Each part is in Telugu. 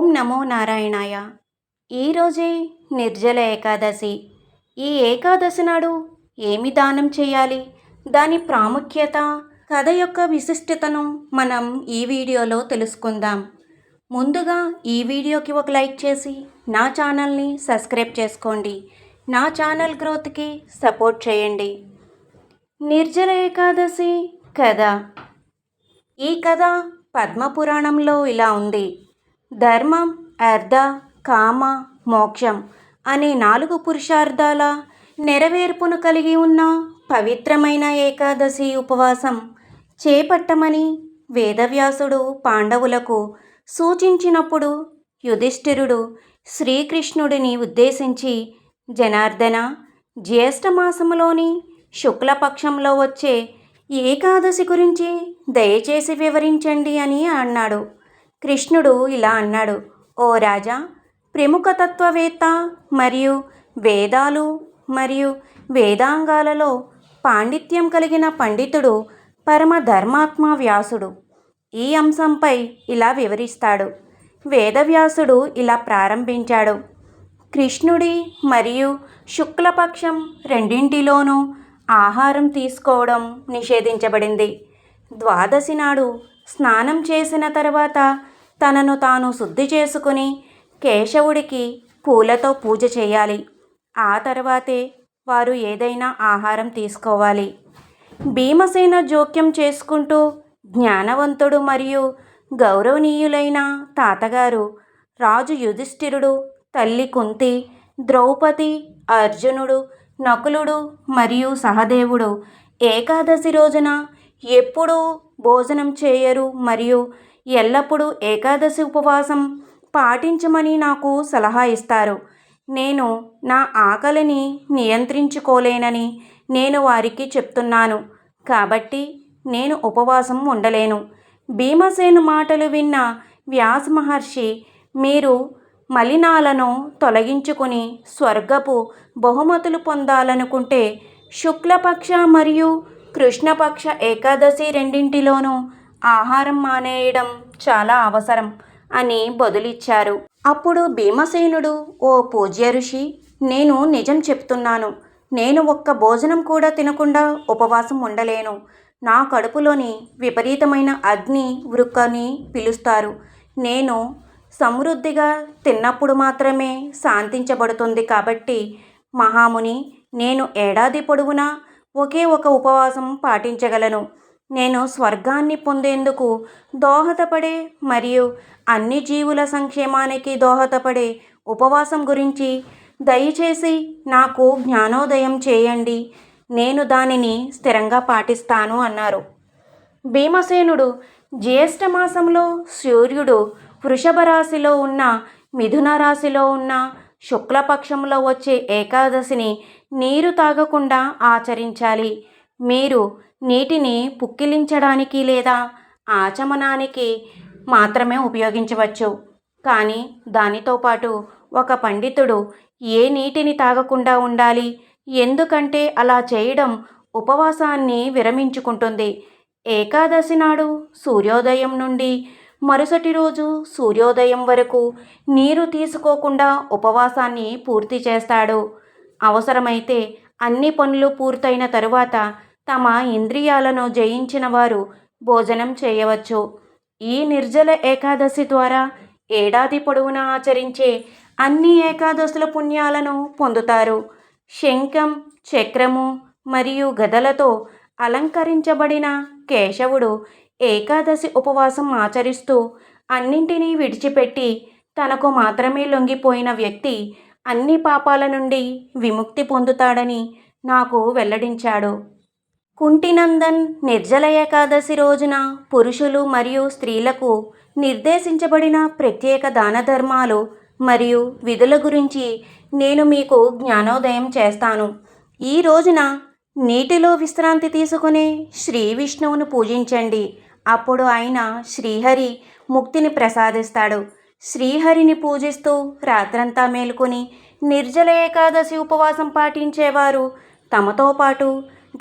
ఓం నమో నారాయణాయ. ఈరోజే నిర్జల ఏకాదశి. ఈ ఏకాదశి నాడు ఏమి దానం చేయాలి? దాని ప్రాముఖ్యత కథ యొక్క విశిష్టతను మనం ఈ వీడియోలో తెలుసుకుందాం. ముందుగా ఈ వీడియోకి ఒక లైక్ చేసి నా ఛానల్ని సబ్స్క్రైబ్ చేసుకోండి. నా ఛానల్ గ్రోత్కి సపోర్ట్ చేయండి. నిర్జల ఏకాదశి కథ. ఈ కథ పద్మపురాణంలో ఇలా ఉంది. ధర్మం అర్ధ కామ మోక్షం అనే నాలుగు పురుషార్థాల నెరవేర్పును కలిగి ఉన్న పవిత్రమైన ఏకాదశి ఉపవాసం చేపట్టమని వేదవ్యాసుడు పాండవులకు సూచించినప్పుడు యుధిష్ఠిరుడు శ్రీకృష్ణుడిని ఉద్దేశించి జనార్దన జ్యేష్ఠమాసములోని శుక్లపక్షంలో వచ్చే ఏకాదశి గురించి దయచేసి వివరించండి అని అన్నాడు. కృష్ణుడు ఇలా అన్నాడు ఓ రాజా ప్రముఖ తత్వవేత్త మరియు వేదాలు మరియు వేదాంగాలలో పాండిత్యం కలిగిన పండితుడు పరమ ధర్మాత్మ వ్యాసుడు. ఈ అంశంపై ఇలా వివరిస్తాడు. వేదవ్యాసుడు ఇలా ప్రారంభించాడు. కృష్ణుడి మరియు శుక్లపక్షం రెండింటిలోనూ ఆహారం తీసుకోవడం నిషేధించబడింది. ద్వాదశి నాడు స్నానం చేసిన తర్వాత తనను తాను శుద్ధి చేసుకుని కేశవుడికి పూలతో పూజ చేయాలి. ఆ తర్వాతే వారు ఏదైనా ఆహారం తీసుకోవాలి. భీమసేన జోక్యం చేసుకుంటూ జ్ఞానవంతుడు మరియు గౌరవనీయులైన తాతగారు రాజు యుధిష్ఠిరుడు తల్లి కుంతి ద్రౌపది అర్జునుడు నకులుడు మరియు సహదేవుడు ఏకాదశి రోజున ఎప్పుడూ భోజనం చేయరు మరియు ఎల్లప్పుడూ ఏకాదశి ఉపవాసం పాటించమని నాకు సలహా ఇస్తారు. నేను నా ఆకలిని నియంత్రించుకోలేనని నేను వారికి చెప్తున్నాను. కాబట్టి నేను ఉపవాసం ఉండలేను. భీమసేను మాటలు విన్న వ్యాస మహర్షి మీరు మలినాలను తొలగించుకుని స్వర్గపు బహుమతులు పొందాలనుకుంటే శుక్లపక్ష మరియు కృష్ణపక్ష ఏకాదశి రెండింటిలోనూ ఆహారం మానేయడం చాలా అవసరం అని బదులిచ్చారు. అప్పుడు భీమసేనుడు ఓ పూజ్య ఋషి నేను నిజం చెప్తున్నాను. నేను ఒక్క భోజనం కూడా తినకుండా ఉపవాసం ఉండలేను. నా కడుపులోని విపరీతమైన అగ్ని వృక్కని పిలుస్తారు. నేను సమృద్ధిగా తిన్నప్పుడు మాత్రమే శాంతించబడుతుంది కాబట్టి మహాముని నేను ఏడాది పొడవునా ఒకే ఒక ఉపవాసం పాటించగలను. నేను స్వర్గాన్ని పొందేందుకు దోహదపడే మరియు అన్ని జీవుల సంక్షేమానికి దోహదపడే ఉపవాసం గురించి దయచేసి నాకు జ్ఞానోదయం చేయండి. నేను దానిని స్థిరంగా పాటిస్తాను అన్నారు. భీమసేనుడు జ్యేష్ఠ మాసంలో సూర్యుడు వృషభ రాశిలో ఉన్న మిథున రాశిలో ఉన్న శుక్లపక్షంలో వచ్చే ఏకాదశిని నీరు తాగకుండా ఆచరించాలి. మీరు నీటిని పుక్కిలించడానికి లేదా ఆచమనానికి మాత్రమే ఉపయోగించవచ్చు. కానీ దానితో పాటు ఒక పండితుడు ఏ నీటిని తాగకుండా ఉండాలి? ఎందుకంటే అలా చేయడం ఉపవాసాన్ని విరమించుకుంటుంది. ఏకాదశి నాడు సూర్యోదయం నుండి మరుసటి రోజు సూర్యోదయం వరకు నీరు తీసుకోకుండా ఉపవాసాన్ని పూర్తి చేస్తాడు. అవసరమైతే అన్ని పనులు పూర్తయిన తరువాత తమ ఇంద్రియాలను జయించిన వారు భోజనం చేయవచ్చు. ఈ నిర్జల ఏకాదశి ద్వారా ఏడాది పొడవునా ఆచరించే అన్ని ఏకాదశుల పుణ్యాలను పొందుతారు. శంఖం చక్రము మరియు గదలతో అలంకరించబడిన కేశవుడు ఏకాదశి ఉపవాసం ఆచరిస్తూ అన్నింటినీ విడిచిపెట్టి తనకు మాత్రమే లొంగిపోయిన వ్యక్తి అన్ని పాపాల నుండి విముక్తి పొందుతాడని నాకు వెల్లడించాడు. కుంటినందన్ నిర్జల ఏకాదశి రోజున పురుషులు మరియు స్త్రీలకు నిర్దేశించబడిన ప్రత్యేక దాన ధర్మాలు మరియు విధుల గురించి నేను మీకు జ్ఞానోదయం చేస్తాను. ఈ రోజున నీటిలో విశ్రాంతి తీసుకునే శ్రీ విష్ణువును పూజించండి. అప్పుడు ఆయన శ్రీహరి ముక్తిని ప్రసాదిస్తాడు. శ్రీహరిని పూజిస్తూ రాత్రంతా మేలుకొని నిర్జల ఏకాదశి ఉపవాసం పాటించేవారు తమతో పాటు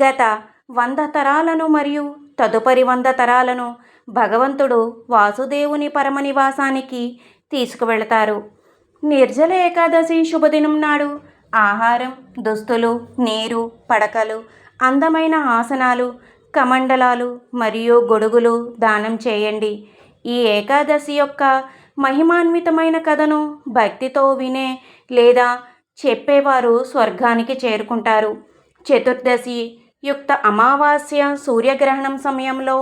గత వంద తరాలను మరియు తదుపరి వంద తరాలను భగవంతుడు వాసుదేవుని పరమనివాసానికి తీసుకువెళతారు. నిర్జల ఏకాదశి శుభదినం నాడు ఆహారం దుస్తులు నీరు పడకలు అందమైన ఆసనాలు కమండలాలు మరియు గొడుగులు దానం చేయండి. ఈ ఏకాదశి యొక్క మహిమాన్వితమైన కథను భక్తితో వినే లేదా చెప్పేవారు స్వర్గానికి చేరుకుంటారు. చతుర్దశి యుక్త అమావాస్య సూర్యగ్రహణం సమయంలో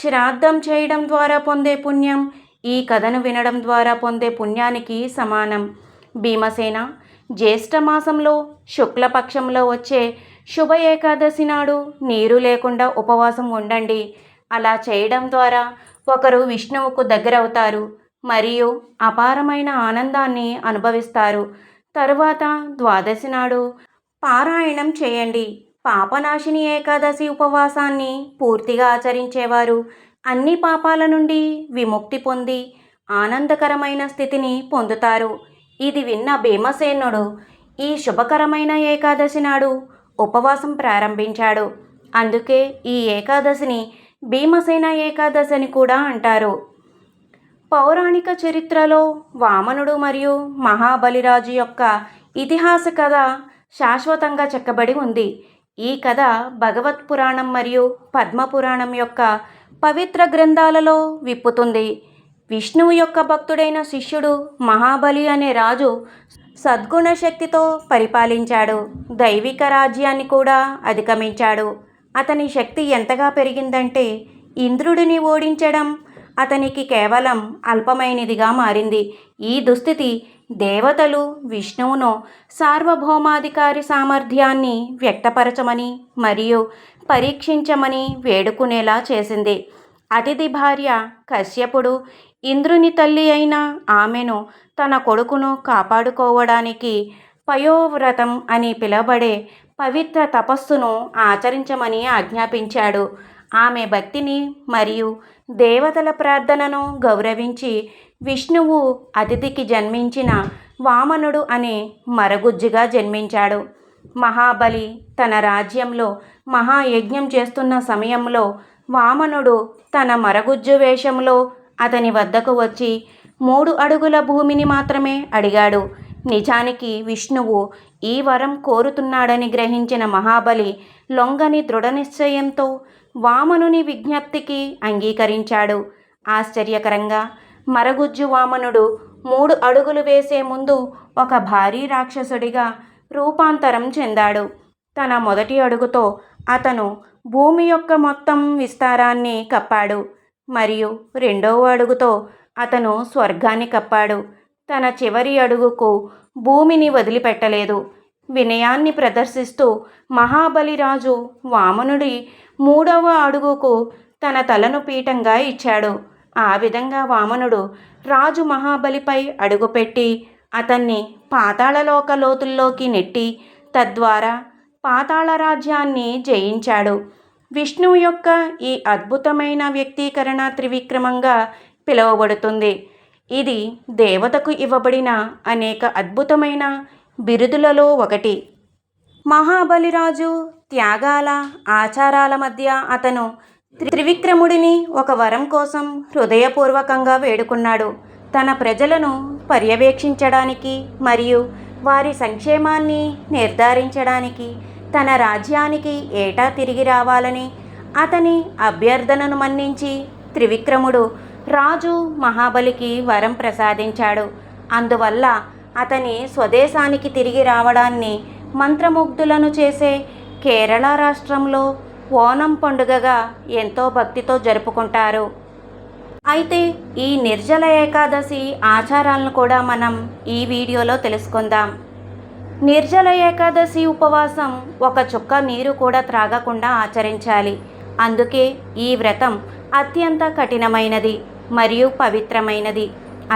శ్రాద్ధం చేయడం ద్వారా పొందే పుణ్యం ఈ కథను వినడం ద్వారా పొందే పుణ్యానికి సమానం. భీమసేన జ్యేష్ఠ మాసంలో శుక్లపక్షంలో వచ్చే శుభ ఏకాదశి నాడు నీరు లేకుండా ఉపవాసం ఉండండి. అలా చేయడం ద్వారా ఒకరు విష్ణువుకు దగ్గరవుతారు మరియు అపారమైన ఆనందాన్ని అనుభవిస్తారు. తరువాత ద్వాదశి నాడు పారాయణం చేయండి. పాపనాశిని ఏకాదశి ఉపవాసాన్ని పూర్తిగా ఆచరించేవారు. అన్ని పాపాల నుండి విముక్తి పొంది ఆనందకరమైన స్థితిని పొందుతారు. ఇది విన్న భీమసేనుడు ఈ శుభకరమైన ఏకాదశి నాడు ఉపవాసం ప్రారంభించాడు. అందుకే ఈ ఏకాదశిని భీమసేన ఏకాదశి అని కూడా అంటారు. పౌరాణిక చరిత్రలో వామనుడు మరియు మహాబలిరాజు యొక్క ఇతిహాస కథ శాశ్వతంగా చెక్కబడి ఉంది. ఈ కథ భగవత్ పురాణం మరియు పద్మపురాణం యొక్క పవిత్ర గ్రంథాలలో విప్పుతుంది. విష్ణువు యొక్క భక్తుడైన శిష్యుడు మహాబలి అనే రాజు సద్గుణ శక్తితో పరిపాలించాడు. దైవిక రాజ్యాన్ని కూడా అధిగమించాడు. అతని శక్తి ఎంతగా పెరిగిందంటే ఇంద్రుడిని ఓడించడం అతనికి కేవలం అల్పమైనదిగా మారింది. ఈ దుస్థితి దేవతలు విష్ణువును సార్వభౌమాధికారి సామర్థ్యాన్ని వ్యక్తపరచమని మరియు పరీక్షించమని వేడుకునేలా చేసింది. అతిథి భార్య కశ్యపుడు ఇంద్రుని తల్లి అయిన ఆమెను తన కొడుకును కాపాడుకోవడానికి పయోవ్రతం అని పిలవబడే పవిత్ర తపస్సును ఆచరించమని ఆజ్ఞాపించాడు. ఆమె భక్తిని మరియు దేవతల ప్రార్థనను గౌరవించి విష్ణువు అతిథికి జన్మించిన వామనుడు అనే మరగుజ్జుగా జన్మించాడు. మహాబలి తన రాజ్యంలో మహాయజ్ఞం చేస్తున్న సమయంలో వామనుడు తన మరగుజ్జు వేషంలో అతని వద్దకు వచ్చి మూడు అడుగుల భూమిని మాత్రమే అడిగాడు. నిజానికి విష్ణువు ఈ వరం కోరుతున్నాడని గ్రహించిన మహాబలి లొంగని దృఢనిశ్చయంతో వామనుని విజ్ఞప్తికి అంగీకరించాడు. ఆశ్చర్యకరంగా మరగుజ్జు వామనుడు మూడు అడుగులు వేసే ముందు ఒక భారీ రాక్షసుడిగా రూపాంతరం చెందాడు. తన మొదటి అడుగుతో అతను భూమి యొక్క మొత్తం విస్తారాన్ని కప్పాడు. మరియు రెండవ అడుగుతో అతను స్వర్గాన్ని కప్పాడు. తన చివరి అడుగుకు భూమిని వదిలిపెట్టలేదు. వినయాన్ని ప్రదర్శిస్తూ మహాబలిరాజు వామనుడి మూడవ అడుగుకు తన తలను పీఠంగా ఇచ్చాడు. ఆ విధంగా వామనుడు రాజు మహాబలిపై అడుగుపెట్టి అతన్ని పాతాళలోక లోతుల్లోకి నెట్టి తద్వారా పాతాళ రాజ్యాన్ని జయించాడు. విష్ణువు యొక్క ఈ అద్భుతమైన వ్యక్తీకరణ త్రివిక్రమంగా పిలువబడుతుంది. ఇది దేవతకు ఇవ్వబడిన అనేక అద్భుతమైన బిరుదులలో ఒకటి. మహాబలిరాజు త్యాగాల ఆచారాల మధ్య అతను త్రివిక్రముడిని ఒక వరం కోసం హృదయపూర్వకంగా వేడుకున్నాడు. తన ప్రజలను పర్యవేక్షించడానికి మరియు వారి సంక్షేమాన్ని నిర్ధారించడానికి తన రాజ్యానికి ఏటా తిరిగి రావాలని అతని అభ్యర్థనను మన్నించి త్రివిక్రముడు రాజు మహాబలికి వరం ప్రసాదించాడు. అందువల్ల అతని స్వదేశానికి తిరిగి రావడాన్ని మంత్రముగ్ధులను చేసే కేరళ రాష్ట్రంలో ఓనం పండుగగా ఎంతో భక్తితో జరుపుకుంటారు. అయితే ఈ నిర్జల ఏకాదశి ఆచారాలను కూడా మనం ఈ వీడియోలో తెలుసుకుందాం. నిర్జల ఏకాదశి ఉపవాసం ఒక చుక్క నీరు కూడా త్రాగకుండా ఆచరించాలి. అందుకే ఈ వ్రతం అత్యంత కఠినమైనది మరియు పవిత్రమైనది.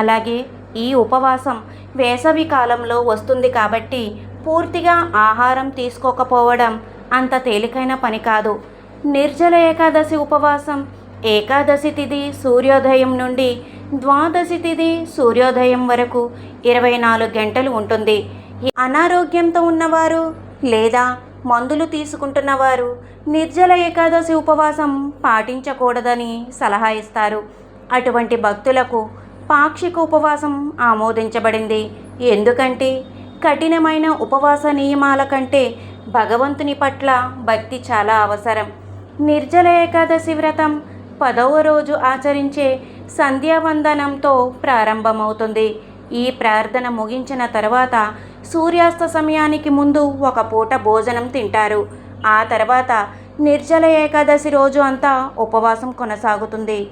అలాగే ఈ ఉపవాసం వేసవి కాలంలో వస్తుంది కాబట్టి పూర్తిగా ఆహారం తీసుకోకపోవడం అంత తేలికైన పని కాదు. నిర్జల ఏకాదశి ఉపవాసం ఏకాదశి తిథి సూర్యోదయం నుండి ద్వాదశి తిథి సూర్యోదయం వరకు ఇరవై నాలుగు గంటలు ఉంటుంది. అనారోగ్యంతో ఉన్నవారు లేదా మందులు తీసుకుంటున్నవారు నిర్జల ఏకాదశి ఉపవాసం పాటించకూడదని సలహా ఇస్తారు. అటువంటి భక్తులకు పాక్షిక ఉపవాసం ఆమోదించబడింది. ఎందుకంటే కఠినమైన ఉపవాస నియమాల కంటే భగవంతుని పట్ల భక్తి చాలా అవసరం. నిర్జల ఏకాదశి వ్రతం పదవ రోజు ఆచరించే సంధ్యావందనంతో ప్రారంభమవుతుంది. ఈ ప్రార్థన ముగించిన తర్వాత సూర్యాస్త సమయానికి ముందు ఒక పూట భోజనం తింటారు. ఆ తర్వాత నిర్జల ఏకాదశి రోజు అంతా ఉపవాసం కొనసాగుతుంది.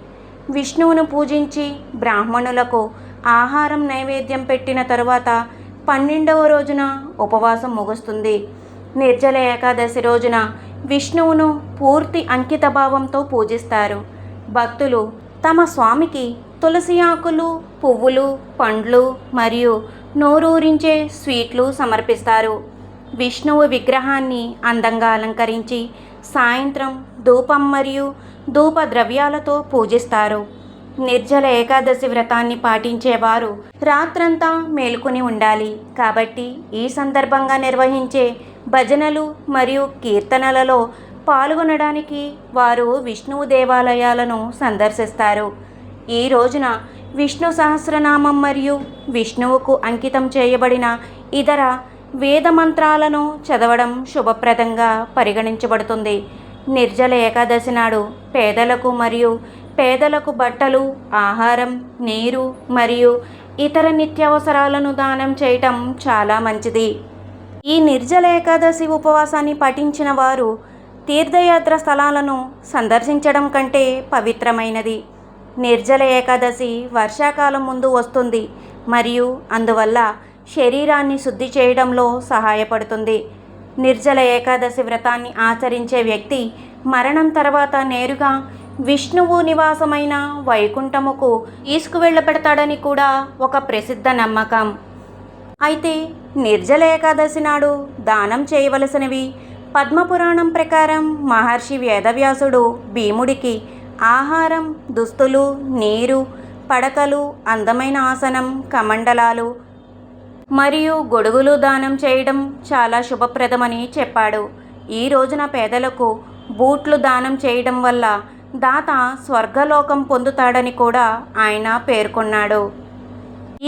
విష్ణువును పూజించి బ్రాహ్మణులకు ఆహారం నైవేద్యం పెట్టిన తరువాత పన్నెండవ రోజున ఉపవాసం ముగుస్తుంది. నిర్జల ఏకాదశి రోజున విష్ణువును పూర్తి అంకితభావంతో పూజిస్తారు. భక్తులు తమ స్వామికి తులసి ఆకులు పువ్వులు పండ్లు మరియు నోరూరించే స్వీట్లు సమర్పిస్తారు. విష్ణువు విగ్రహాన్ని అందంగా అలంకరించి సాయంత్రం ధూపం మరియు ధూప ద్రవ్యాలతో పూజిస్తారు. నిర్జల ఏకాదశి వ్రతాన్ని పాటించేవారు రాత్రంతా మేలుకుని ఉండాలి. కాబట్టి ఈ సందర్భంగా నిర్వహించే భజనలు మరియు కీర్తనలలో పాల్గొనడానికి వారు విష్ణువు దేవాలయాలను సందర్శిస్తారు. ఈ రోజున విష్ణు సహస్రనామం మరియు విష్ణువుకు అంకితం చేయబడిన ఇతర వేద మంత్రాలను చదవడం శుభప్రదంగా పరిగణించబడుతుంది. నిర్జల ఏకాదశి నాడు పేదలకు మరియు పేదలకు బట్టలు ఆహారం నీరు మరియు ఇతర నిత్యావసరాలను దానం చేయటం చాలా మంచిది. ఈ నిర్జల ఏకాదశి ఉపవాసాన్ని పఠించిన వారు తీర్థయాత్ర స్థలాలను సందర్శించడం కంటే పవిత్రమైనది. నిర్జల ఏకాదశి వర్షాకాలం ముందు వస్తుంది మరియు అందువల్ల శరీరాన్ని శుద్ధి చేయడంలో సహాయపడుతుంది. నిర్జల ఏకాదశి వ్రతాన్ని ఆచరించే వ్యక్తి మరణం తర్వాత నేరుగా విష్ణువు నివాసమైన వైకుంఠముకు తీసుకువెళ్ళబెడతాడని కూడా ఒక ప్రసిద్ధ నమ్మకం. అయితే నిర్జల ఏకాదశి నాడు దానం చేయవలసినవి పద్మపురాణం ప్రకారం మహర్షి వేదవ్యాసుడు భీముడికి ఆహారం దుస్తులు నీరు పడకలు అందమైన ఆసనం కమండలాలు మరియు గొడుగులు దానం చేయడం చాలా శుభప్రదమని చెప్పాడు. ఈ రోజున పేదలకు బూట్లు దానం చేయడం వల్ల దాత స్వర్గలోకం పొందుతాడని కూడా ఆయన పేర్కొన్నాడు.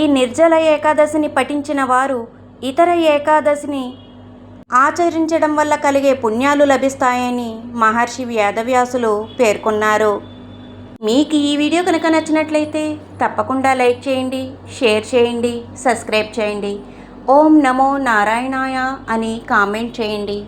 ఈ నిర్జల ఏకాదశిని పఠించిన వారు ఇతర ఏకాదశిని ఆచరించడం వల్ల కలిగే పుణ్యాలు లభిస్తాయని మహర్షి వేదవ్యాసులు పేర్కొన్నారు. మీకు ఈ వీడియో కనుక నచ్చినట్లయితే తప్పకుండా లైక్ చేయండి షేర్ చేయండి సబ్స్క్రైబ్ చేయండి. ఓం నమో నారాయణాయ అని కామెంట్ చేయండి.